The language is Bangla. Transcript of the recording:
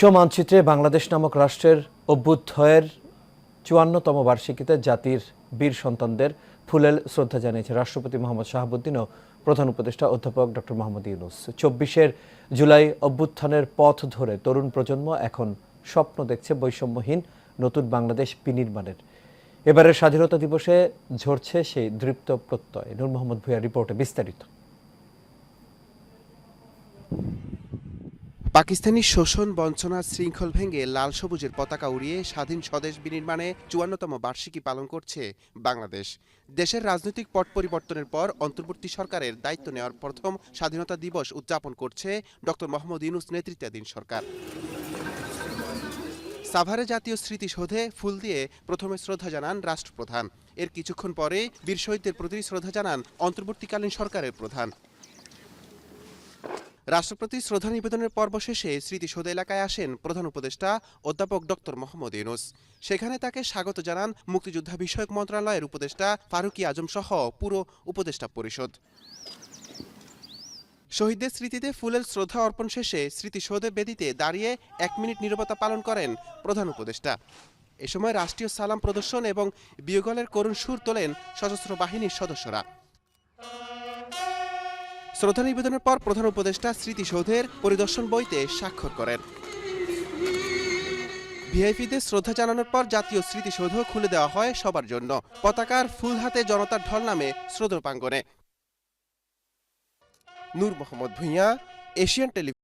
বিশ্ব মানচিত্রে বাংলাদেশ নামক রাষ্ট্রের অভ্যুদয়ের চুয়ান্নতম বার্ষিকীতে জাতির বীর সন্তানদের ফুলেল শ্রদ্ধা জানিয়েছে রাষ্ট্রপতি মোহাম্মদ শাহাবুদ্দিন ও প্রধান উপদেষ্টা অধ্যাপক ডক্টর মোহাম্মদ ইউনুস। চব্বিশের জুলাই অভ্যুত্থানের পথ ধরে তরুণ প্রজন্ম এখন স্বপ্ন দেখছে বৈষম্যহীন নতুন বাংলাদেশ বিনির্মাণের। এবারের স্বাধীনতা দিবসে ঝরছে সেই দৃপ্ত প্রত্যয়। নূর মোহাম্মদ ভুইয়া রিপোর্টে বিস্তারিত। পাকিস্তানি শোষণ বঞ্চনার শৃঙ্খল ভেঙে লাল সবুজের পতাকা উড়িয়ে স্বাধীন স্বদেশ বিনির্মাণে চুয়ান্নতম বার্ষিকী পালন করছে বাংলাদেশ। দেশের রাজনৈতিক পট পরিবর্তনের পর অন্তর্বর্তী সরকারের দায়িত্ব নেওয়ার প্রথম স্বাধীনতা দিবস উদযাপন করছে ডক্টর মোহাম্মদ ইউনুস নেতৃত্বাধীন সরকার। সাভারে জাতীয় স্মৃতিসৌধে ফুল দিয়ে প্রথমে শ্রদ্ধা জানান রাষ্ট্রপ্রধান। এর কিছুক্ষণ পরে বীর শহীদদের প্রতি শ্রদ্ধা জানান অন্তর্বর্তীকালীন সরকারের প্রধান। রাষ্ট্রপতি শ্রদ্ধা নিবেদনের পর্ব শেষে স্মৃতিসৌধ এলাকায় আসেন প্রধান উপদেষ্টা অধ্যাপক ডক্টর মোহাম্মদ ইউনুস। সেখানে তাকে স্বাগত জানান মুক্তিযোদ্ধা বিষয়ক মন্ত্রণালয়ের উপদেষ্টা ফারুকি আজম সহ পুরো উপদেষ্টা পরিষদ। শহীদদের স্মৃতিতে ফুলের শ্রদ্ধা অর্পণ শেষে স্মৃতিসৌধের বেদিতে দাঁড়িয়ে এক মিনিট নীরবতা পালন করেন প্রধান উপদেষ্টা। এ সময় রাষ্ট্রীয় সালাম প্রদর্শন এবং বিয়োগলের করুণ সুর তোলেন সশস্ত্র বাহিনীর সদস্যরা। শ্রদ্ধা নিবেদনের পর প্রধান উপদেষ্টা স্মৃতিসৌধের পরিদর্শন বইতে স্বাক্ষর করেন। ভিআইপিদের শ্রদ্ধা জানানোর পর জাতীয় স্মৃতিসৌধ খুলে দেওয়া হয় সবার জন্য। পতাকার ফুল হাতে জনতার ঢল নামে শ্রদ্ধা প্রাঙ্গনে নূর মোহাম্মদ ভূঁইয়া, এশিয়ান টেলিভিশন।